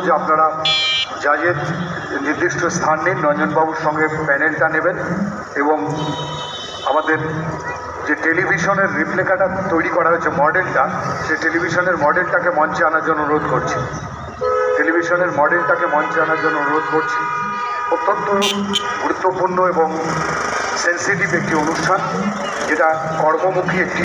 যে আপনারা জাজের নির্দিষ্ট স্থান নিন, রঞ্জনবাবুর সঙ্গে প্যানেলটা নেবেন এবং আমাদের যে টেলিভিশনের রিপ্লেকাটা তৈরি করা হয়েছে মডেলটা, সেই টেলিভিশনের মডেলটাকে মঞ্চে আনার জন্য অনুরোধ করছি। টেলিভিশনের মডেলটাকে মঞ্চে আনার জন্য অনুরোধ করছি। অত্যন্ত গুরুত্বপূর্ণ এবং সেন্সিটিভ একটি অনুষ্ঠান, যেটা কর্মমুখী একটি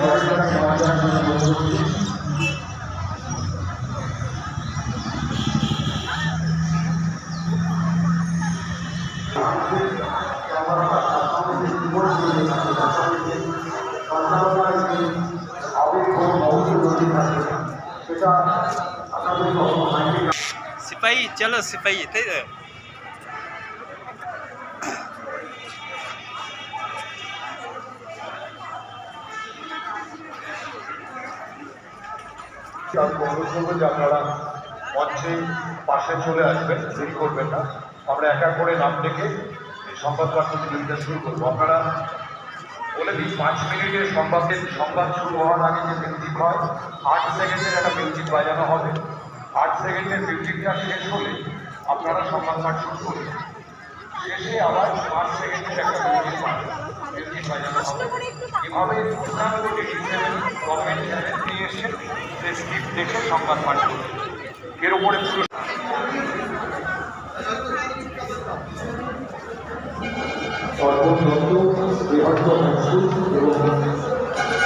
সিপাহী চলো সিপাহী তাই তো পাশে চলে আসবেন দেরি করবেন না আমরা একা করে নাম ডেকে সংবাদ প্রতিযোগিতা শুরু করব। আপনারা বলে দিই, পাঁচ মিনিটের সংবাদের সংবাদ শুরু হওয়ার আগে যে মিউজিক হয়, আট সেকেন্ডের একটা মিউজিক বাজানো হবে। আট সেকেন্ডের মিউজিকটা শেষ হলে আপনারা সংবাদ পাঠ শুরু করবেন শেষে আবার পাঁচ সেকেন্ডের একটা মিউজিক বাজানো এভাবে গভর্নমেন্ট নিয়ে স্ক্রিপ্ট দেখে সংবাদ এর বৃহত্ত মসুদ এবং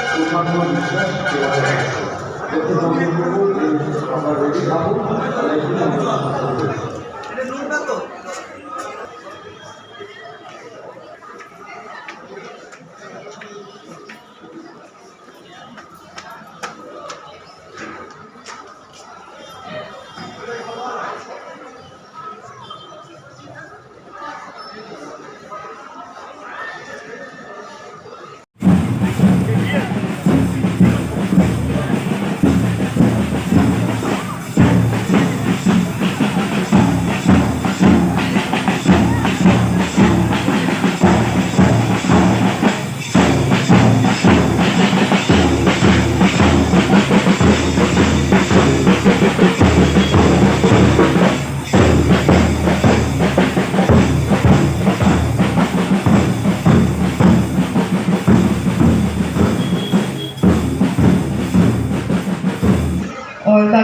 সুশান্ত বিশ্বাস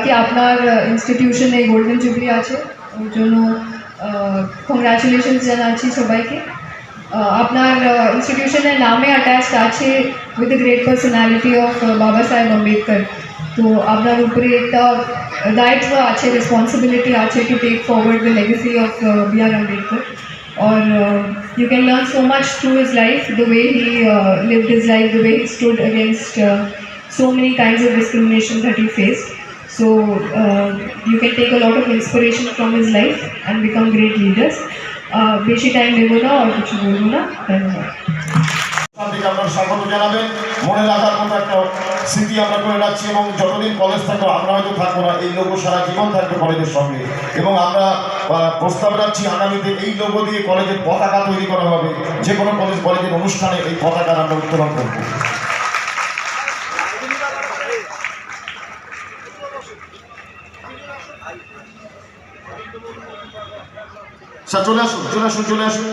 बाकी आपनार institution golden jubilee jubilee congratulation जाना सबा के आपनार इन्स्टिट्यूशन नामे अटैच आद great personality of Baba Saheb Ambedkar तो अपनार ऊपर एक दायित्व आज रेसपन्सिबिलिटी आज to take forward the legacy of B R Ambedkar और you can learn so much through his life the way he live his life the way he stood against so many kind of discrimination that he faced so uh, you can take a lot of inspiration from his life and become great leaders. বেশি time নেব না আর কিছু বলব না ধন্যবাদ আপনারা স্বাগত জানাবেন। মনে রাখার মতো একটা স্মৃতি আমরা করে রাখছি এবং যতদিন কলেজ থাকবে আমরা হয়তো থাকব না। এই লোগো সারা জীবন থাকবে কলেজের সঙ্গে। এবং আমরা প্রস্তাব রাখছি আগামীতে এই লোগো দিয়ে কলেজের পতাকা তৈরি করা হবে। যে কোনো কলেজ কলেজের অনুষ্ঠানে এই পতাকা আমরা উত্তোলন করব। স্যার চলে আসুন চলে আসুন চলে আসুন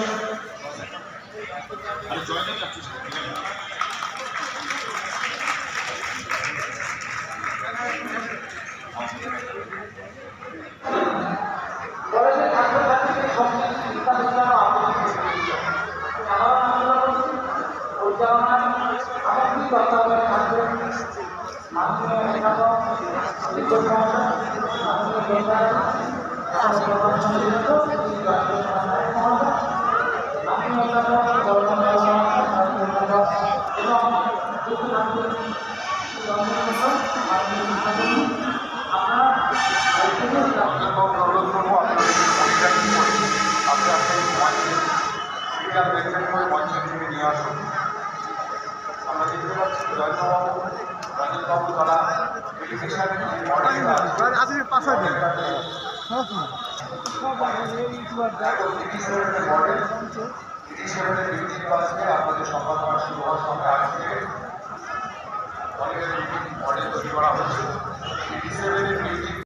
নিয়ে আসুন আমরা দেখতে পাচ্ছি রঞ্জনবাবু তারা সেকেন্ডের মিউজিক বাজবে আপনাদের সংবাদ শুরু হওয়ার সঙ্গে আট থেকে অনেকের মডেল তৈরি করা হচ্ছে